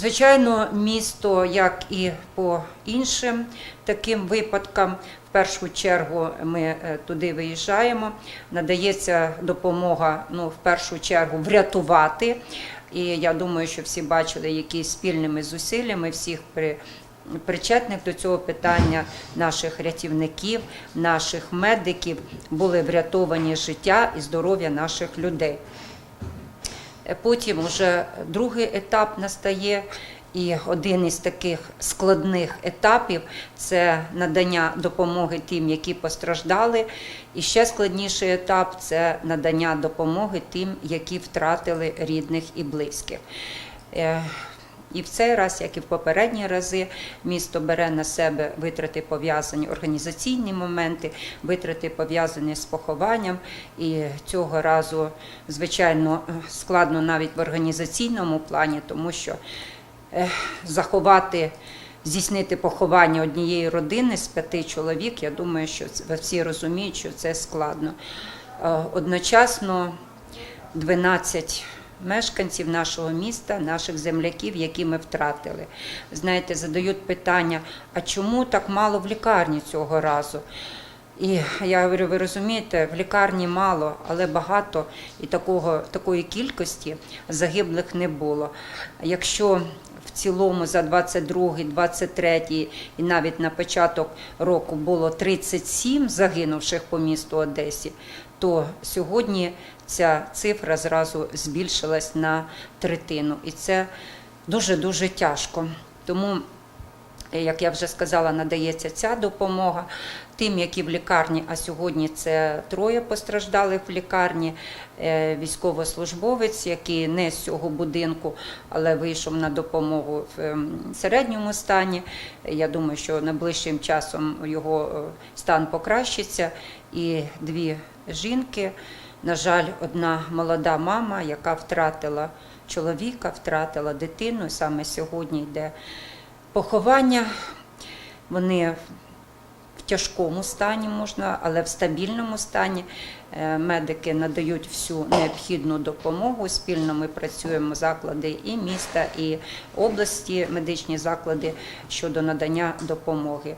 Звичайно, місто, як і по іншим таким випадкам, в першу чергу ми е, туди виїжджаємо. Надається допомога ну, в першу чергу врятувати. І я думаю, що всі бачили, які спільними зусиллями всіх при. Причетних до цього питання наших рятівників, наших медиків були врятовані життя і здоров'я наших людей. Е, Потім вже другий етап настає. І один із таких складних етапів це надання допомоги тим, які постраждали. І ще складніший етап це надання допомоги тим, які втратили рідних і близьких. І в цей раз, як і в попередні рази, місто бере на себе витрати пов'язані організаційні моменти, витрати пов'язані з похованням. І цього разу, звичайно, складно навіть в організаційному плані, тому що е, заховати. Здійснити поховання однієї родини з п'яти чоловік, я думаю, що всі розуміють, що це складно. Е, Одночасно 12 мешканців нашого міста, наших земляків, які ми втратили. Знаєте, задають питання: а чому так мало в лікарні цього разу? І я говорю, ви розумієте, в лікарні мало, але багато і такого, такої кількості загиблих не було. Якщо в цілому за 22, 23 і навіть на початок року було 37 загинувших по місту Одесі, то сьогодні ця цифра зразу збільшилась на третину. І це дуже-дуже тяжко. Тому як я вже сказала, надається ця допомога тим, які в лікарні, а сьогодні це троє постраждалих в лікарні. Е, Військовослужбовець, який не з цього будинку, але вийшов на допомогу в ем, середньому стані. Я думаю, що найближчим часом його е, стан покращиться. І дві жінки. На жаль, одна молода мама, яка втратила чоловіка, втратила дитину. Саме сьогодні йде поховання. Вони в тяжкому стані можна, але в стабільному стані. Е, Медики надають всю необхідну допомогу. Спільно ми працюємо заклади і міста, і області, медичні заклади щодо надання допомоги.